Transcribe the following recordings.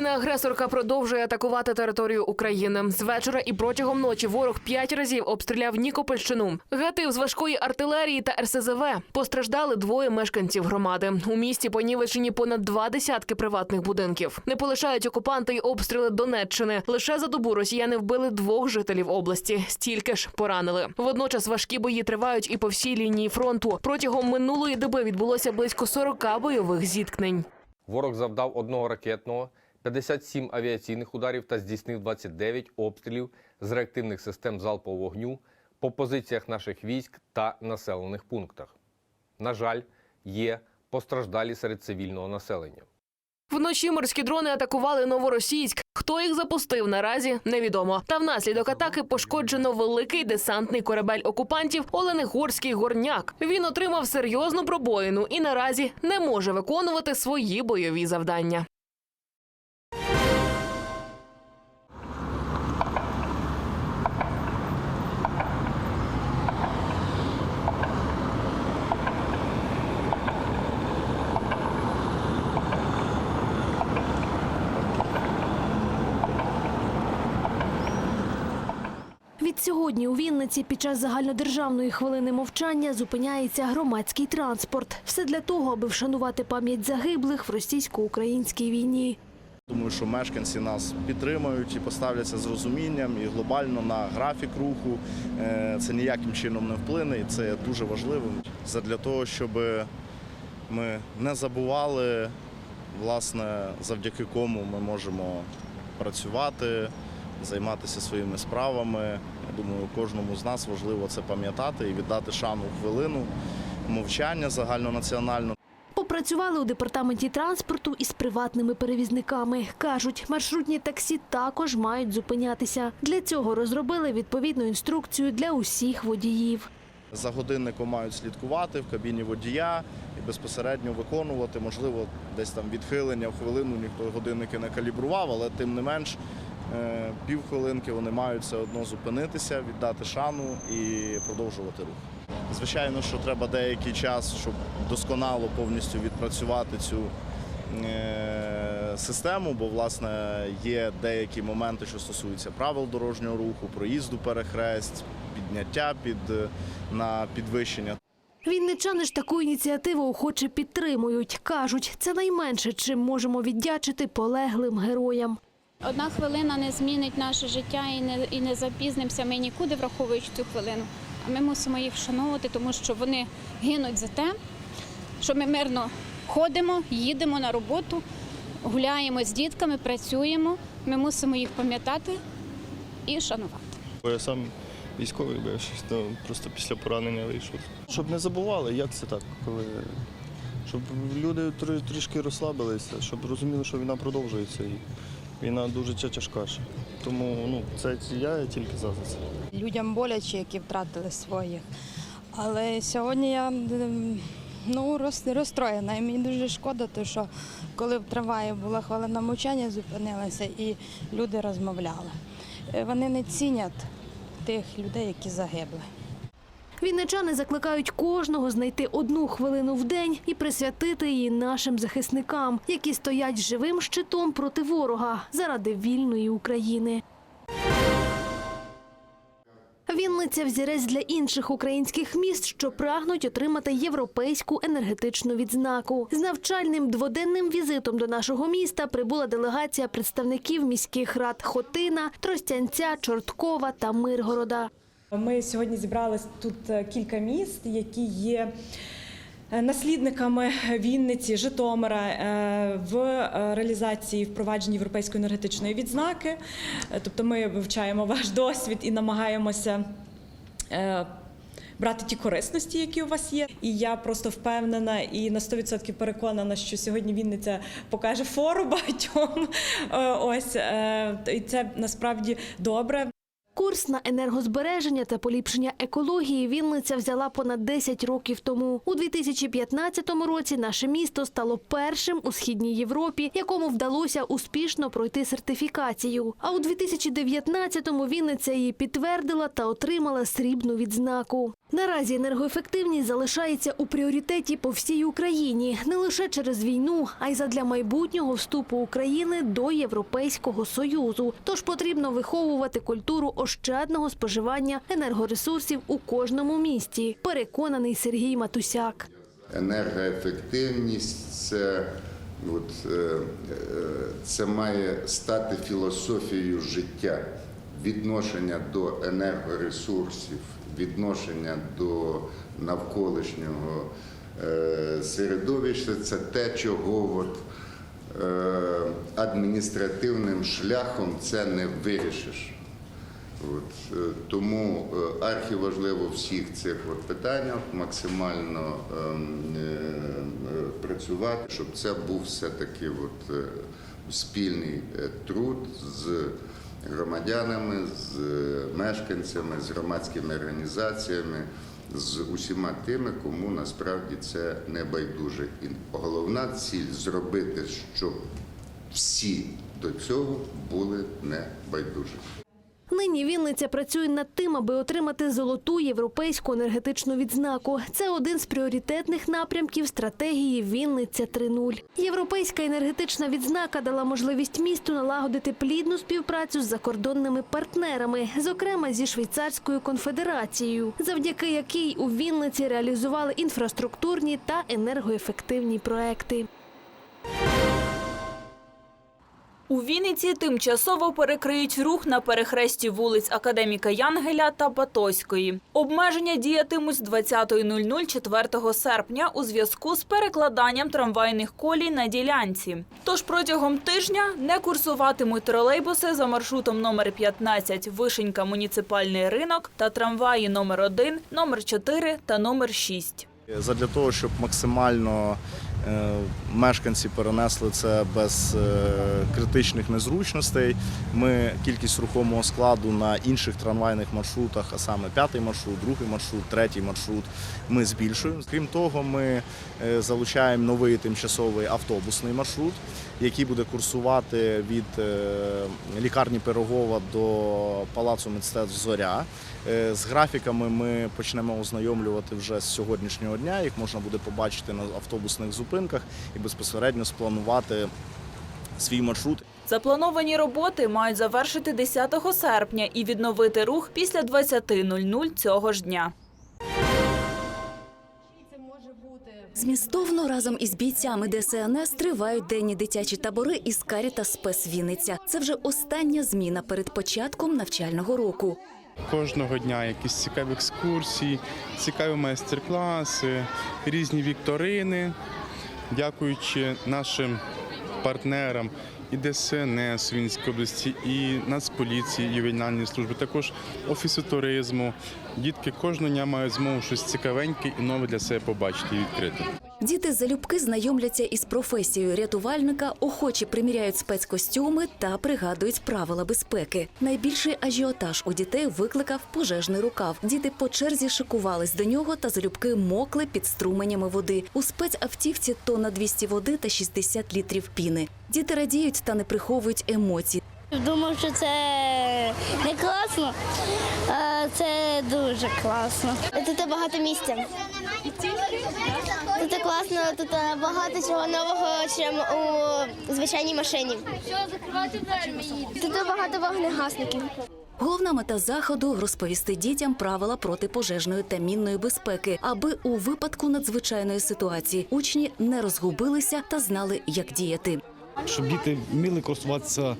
Країна-агресорка продовжує атакувати територію України. З вечора і протягом ночі ворог п'ять разів обстріляв Нікопольщину. Гатив з важкої артилерії та РСЗВ. Постраждали двоє мешканців громади. У місті понівечені понад два десятки приватних будинків. Не полишають окупанти й обстріли Донеччини. Лише за добу росіяни вбили двох жителів області. Стільки ж поранили. Водночас важкі бої тривають і по всій лінії фронту. Протягом минулої доби відбулося близько 40 бойових зіткнень. Ворог завдав одного ракетного, 57 авіаційних ударів та здійснив 29 обстрілів з реактивних систем залпового вогню по позиціях наших військ та населених пунктах. На жаль, є постраждалі серед цивільного населення. Вночі морські дрони атакували Новоросійськ. Хто їх запустив наразі невідомо. Та внаслідок атаки пошкоджено великий десантний корабель окупантів Оленегорський горняк. Він отримав серйозну пробоїну і наразі не може виконувати свої бойові завдання. Відсьогодні у Вінниці під час загальнодержавної хвилини мовчання зупиняється громадський транспорт. Все для того, аби вшанувати пам'ять загиблих в російсько-українській війні. Думаю, що мешканці нас підтримають і поставляться з розумінням і глобально на графік руху. Е, Це ніяким чином не вплине, і це дуже важливим для того, щоб ми не забували, власне, завдяки кому ми можемо працювати, займатися своїми справами. Я думаю, кожному з нас важливо це пам'ятати і віддати шану хвилину мовчання загальнонаціонально. Попрацювали у департаменті транспорту із приватними перевізниками. Кажуть, маршрутні таксі також мають зупинятися. Для цього розробили відповідну інструкцію для усіх водіїв. За годинником мають слідкувати в кабіні водія і безпосередньо виконувати. Можливо, десь там відхилення в хвилину ніхто годинники не калібрував, але тим не менш півхвилинки вони мають все одно зупинитися, віддати шану і продовжувати рух. Звичайно, що треба деякий час, щоб досконало повністю відпрацювати цю е, систему, бо власне є деякі моменти, що стосуються правил дорожнього руху, проїзду перехресть, підняття під е, на підвищення. Вінничани ж таку ініціативу охоче підтримують. Кажуть, це найменше, чим можемо віддячити полеглим героям. Одна хвилина не змінить наше життя і не, і не запізнимося ми нікуди, враховуючи цю хвилину. А ми мусимо їх вшановувати, тому що вони гинуть за те, що ми мирно ходимо, їдемо на роботу, гуляємо з дітками, працюємо. Ми мусимо їх пам'ятати і шанувати. Бо я сам військовий бивший, то просто після поранення вийшов. Щоб не забували, як це так, коли. Щоб люди трішки розслабилися, щоб розуміли, що війна продовжується війна дуже тяжка. Тому ну, це я тільки за це. людям боляче, які втратили своїх. Але сьогодні я ну, розстроєна. І мені дуже шкода, тому що коли в трамваї була хвилина мовчання, зупинилася і люди розмовляли. Е, Вони не цінять тих людей, які загибли. Вінничани закликають кожного знайти одну хвилину в день і присвятити її нашим захисникам, які стоять живим щитом проти ворога заради вільної України. Вінниця взірець для інших українських міст, що прагнуть отримати європейську енергетичну відзнаку. З навчальним дводенним візитом до нашого міста прибула делегація представників міських рад Хотина, Тростянця, Чорткова та Миргорода. Ми сьогодні зібрали тут е, кілька міст, які є е, наслідниками Вінниці, Житомира е, в реалізації впровадження європейської енергетичної відзнаки. Тобто ми вивчаємо ваш досвід і намагаємося. Брати ті корисності, які у вас є, і я просто впевнена і на 100% переконана, що сьогодні Вінниця покаже фору багатьом. Ось і це насправді добре. Курс на енергозбереження та поліпшення екології Вінниця взяла понад 10 років тому. У 2015 році наше місто стало першим у східній Європі, якому вдалося успішно пройти сертифікацію. А у 2019-му Вінниця її підтвердила та отримала срібну відзнаку. Наразі енергоефективність залишається у пріоритеті по всій Україні не лише через війну, а й задля майбутнього вступу України до Європейського союзу. Тож потрібно виховувати культуру ощадного споживання енергоресурсів у кожному місті. Переконаний Сергій Матусяк. енергоефективність це, от, е, е, це має стати філософією життя, відношення до енергоресурсів, відношення до навколишнього е, середовища. Це те, чого от, е, адміністративним шляхом це не вирішиш. От, е, тому архіважливо всіх цих от питаннях максимально ем, е, е, працювати, щоб це був все-таки от, е, спільний труд з громадянами, з е, мешканцями, з громадськими організаціями, з усіма тими, кому насправді це не байдуже. І головна ціль зробити, щоб всі до цього були не байдужі. Нині Вінниця працює над тим, аби отримати золоту європейську енергетичну відзнаку. Це один з пріоритетних напрямків стратегії Вінниця 3.0. Європейська енергетична відзнака дала можливість місту налагодити плідну співпрацю з закордонними партнерами, зокрема зі Швейцарською конфедерацією, завдяки якій у Вінниці реалізували інфраструктурні та енергоефективні проекти. У Вінниці тимчасово перекриють рух на перехресті вулиць Академіка Янгеля та Батоської. Обмеження діятимуть з 20.00 4 серпня у зв'язку з перекладанням трамвайних колій на ділянці. Тож протягом тижня не курсуватимуть тролейбуси за маршрутом номер 15 Вишенька муніципальний ринок та трамваї номер 1, номер 4 та номер 6. Задля того, щоб максимально мешканці перенесли це без е, критичних незручностей. Ми кількість рухомого складу на інших трамвайних маршрутах, а саме п'ятий маршрут, другий маршрут, третій маршрут, ми збільшуємо. Крім того, ми е, залучаємо новий тимчасовий автобусний маршрут, який буде курсувати від е, лікарні Пирогова до Палацу мистецтв Зоря. Е, З графіками ми почнемо ознайомлювати вже з сьогоднішнього дня. Їх можна буде побачити на автобусних зупинках і безпосередньо спланувати свій маршрут. Заплановані роботи мають завершити 10 серпня і відновити рух після 20.00 цього ж дня. Змістовно разом із бійцями ДСНС тривають денні дитячі табори із Каріта Спес Вінниця. Це вже остання зміна перед початком навчального року. Кожного дня якісь цікаві екскурсії, цікаві майстер-класи, різні вікторини. Дякуючи нашим партнерам і ДСНС Вінницької області, і Нацполіції, і служби, також офісу туризму. Дітки кожного дня мають змогу щось цікавеньке і нове для себе побачити і відкрити. Діти залюбки знайомляться із професією рятувальника, охочі приміряють спецкостюми та пригадують правила безпеки. Найбільший ажіотаж у дітей викликав пожежний рукав. Діти по черзі шикувались до нього та залюбки мокли під струменями води. У спецавтівці тонна 200 води та 60 літрів піни. Діти радіють та не приховують емоцій. Думав, що це не класно, а це дуже класно. Тут багато місця. Тут класно, тут багато чого нового, чим у звичайній машині. Тут багато вогнегасників. Головна мета заходу розповісти дітям правила протипожежної та мінної безпеки, аби у випадку надзвичайної ситуації учні не розгубилися та знали, як діяти. щоб діти вміли користуватися,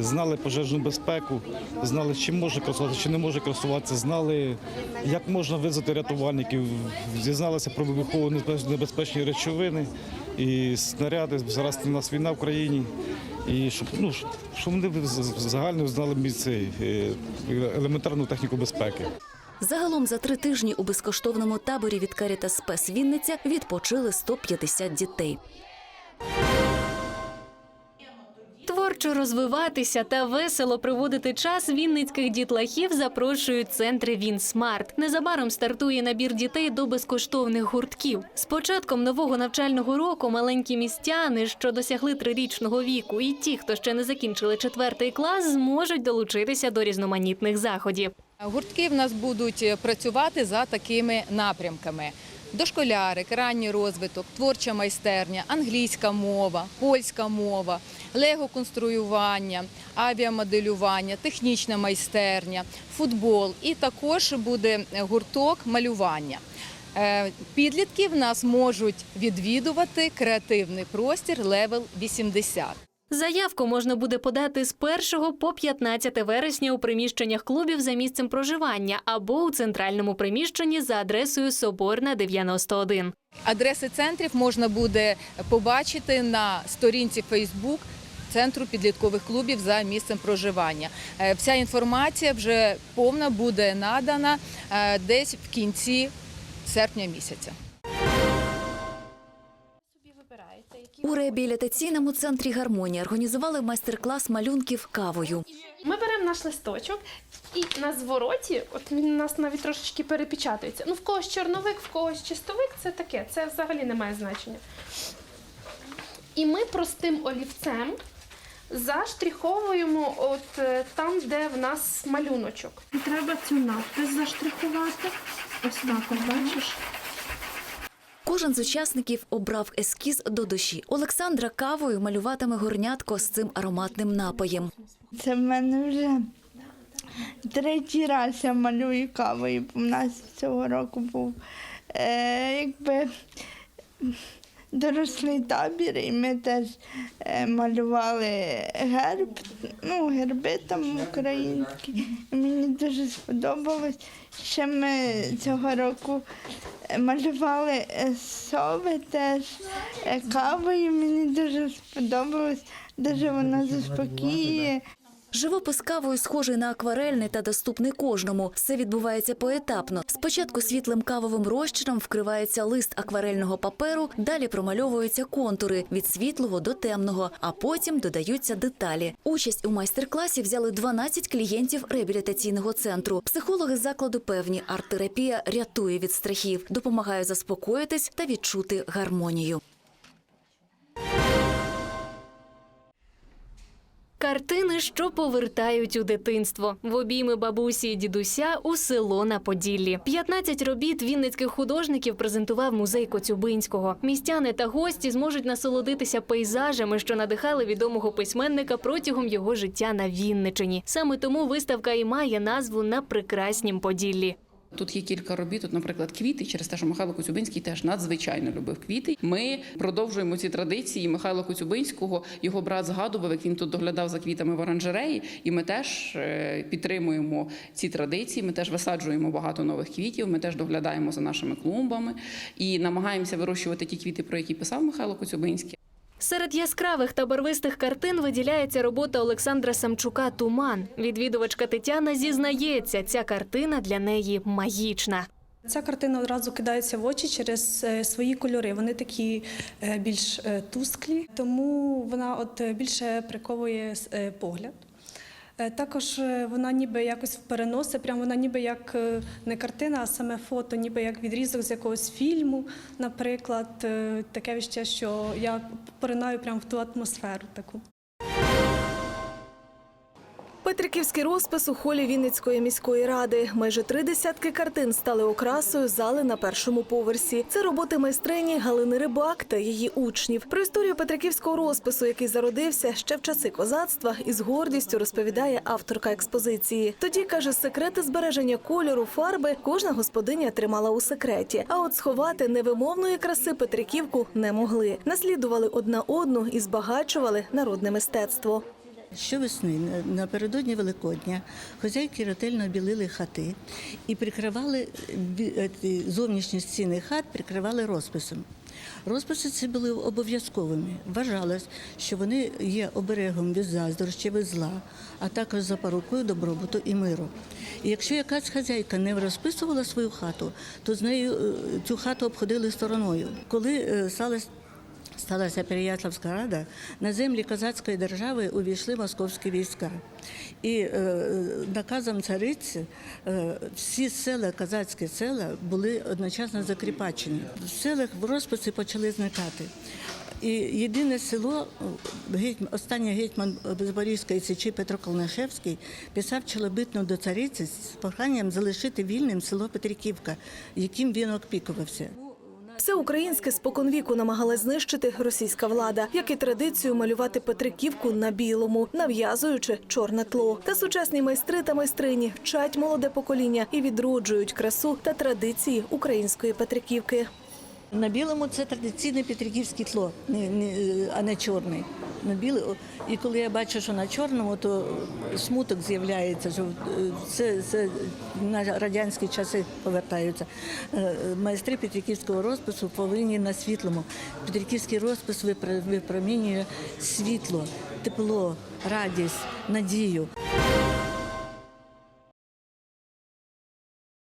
знали пожежну безпеку, знали, чим може користуватися, чи не може користуватися, знали, як можна визвати рятувальників, дізналися про вибухово небезпечні речовини і снаряди. Зараз у нас війна в країні. І щоб, ну, щоб вони загально знали місце е, елементарну техніку безпеки. Загалом за три тижні у безкоштовному таборі від Каріта Спес Вінниця відпочили 150 дітей. Творчо розвиватися та весело проводити час вінницьких дітлахів запрошують центри Вінсмарт. Незабаром стартує набір дітей до безкоштовних гуртків. З початком нового навчального року маленькі містяни, що досягли трирічного віку, і ті, хто ще не закінчили четвертий клас, зможуть долучитися до різноманітних заходів. Гуртки в нас будуть працювати за такими напрямками: дошколярик, ранній розвиток, творча майстерня, англійська мова, польська мова, лего-конструювання, авіамоделювання, технічна майстерня, футбол і також буде гурток малювання. Е, Підлітки в нас можуть відвідувати креативний простір левел 80. Заявку можна буде подати з 1 по 15 вересня у приміщеннях клубів за місцем проживання або у центральному приміщенні за адресою Соборна 91. Адреси центрів можна буде побачити на сторінці Facebook Центру підліткових клубів за місцем проживання. Е, Вся інформація вже повна буде надана е, десь в кінці серпня місяця. У реабілітаційному центрі гармонія організували майстер-клас малюнків кавою. Ми беремо наш листочок і на звороті, от він у нас навіть трошечки перепечатується. Ну, в когось чорновик, в когось чистовик, це таке, це взагалі не має значення. І ми простим олівцем заштриховуємо от е, там, де в нас малюночок. І треба цю надпис заштрихувати. Ось так, от бачиш. Кожен з учасників обрав ескіз до душі. Олександра кавою малюватиме горнятко з цим ароматним напоєм. Це в мене вже третій раз я малюю кавою. У нас цього року був е, якби дорослий табір, і ми теж е, малювали герб, ну, герби там українські. Мені дуже сподобалось. Ще ми цього року е, малювали е, сови теж е, кавою. Мені дуже сподобалось, дуже вона заспокіює. Живопис кавою схожий на акварельний та доступний кожному. Все відбувається поетапно. Спочатку світлим кавовим розчином вкривається лист акварельного паперу, далі промальовуються контури від світлого до темного, а потім додаються деталі. Участь у майстер-класі взяли 12 клієнтів реабілітаційного центру. Психологи закладу певні, арт-терапія рятує від страхів, допомагає заспокоїтись та відчути гармонію. Картини, що повертають у дитинство в обійми бабусі і дідуся у село на Поділлі. 15 робіт вінницьких художників презентував музей Коцюбинського. Містяни та гості зможуть насолодитися пейзажами, що надихали відомого письменника протягом його життя на Вінничині. Саме тому виставка і має назву на прекраснім Поділлі. Тут є кілька робіт, от, наприклад, квіти, через те, що Михайло Коцюбинський теж надзвичайно любив квіти. Ми продовжуємо ці традиції. Михайла Коцюбинського його брат згадував, як він тут доглядав за квітами в оранжереї. І ми теж е, підтримуємо ці традиції. Ми теж висаджуємо багато нових квітів. Ми теж доглядаємо за нашими клумбами і намагаємося вирощувати ті квіти, про які писав Михайло Коцюбинський. Серед яскравих та барвистих картин виділяється робота Олександра Самчука Туман. Відвідувачка Тетяна зізнається, ця картина для неї магічна. Ця картина одразу кидається в очі через е, свої кольори. Вони такі е, більш е, тусклі, тому вона от більше приковує погляд. Е, Також е, вона ніби якось переносить, прям вона ніби як е, не картина, а саме фото, ніби як відрізок з якогось фільму, наприклад. Таке відчуття, що я поринаю прямо в ту атмосферу таку. Петриківський розпис у холі Вінницької міської ради. Майже три десятки картин стали окрасою зали на першому поверсі. Це роботи майстрині Галини Рибак та її учнів. Про історію Петриківського розпису, який зародився ще в часи козацтва, із гордістю розповідає авторка експозиції. Тоді каже, секрети збереження кольору, фарби кожна господиня тримала у секреті. А от сховати невимовної краси Петриківку не могли. Наслідували одна одну і збагачували народне мистецтво. Щовесни напередодні Великодня хозяйки ретельно білили хати і прикривали е, зовнішні стіни хат, прикривали розписом. Розписи ці були обов'язковими. Вважалось, що вони є оберегом від заздрощів і зла, а також запорукою добробуту і миру. І якщо якась хазяйка не розписувала свою хату, то з нею е, цю хату обходили стороною. Коли е, сталося Сталася Переяславська рада, на землі козацької держави увійшли московські війська. І е, наказом цариці е, всі села, козацькі села, були одночасно закріпачені. В селах в розписи почали зникати. І єдине село, гетьман, останній гетьман Запорізької січі Петро Колнашевський писав чолобитну до цариці з проханням залишити вільним село Петриківка, яким він опікувався. Все українське споконвіку намагалась знищити російська влада, як і традицію малювати Петриківку на білому, нав'язуючи чорне тло. Та сучасні майстри та майстрині вчать молоде покоління і відроджують красу та традиції української Петриківки. На білому це традиційне петриківське тло, не- а не чорний. Білий, і коли я бачу, що на чорному, то смуток з'являється, що е, це, це на радянські часи повертаються. Е, Майстри петриківського розпису повинні на світлому. Петриківський розпис випро- випромінює світло, тепло, радість, надію.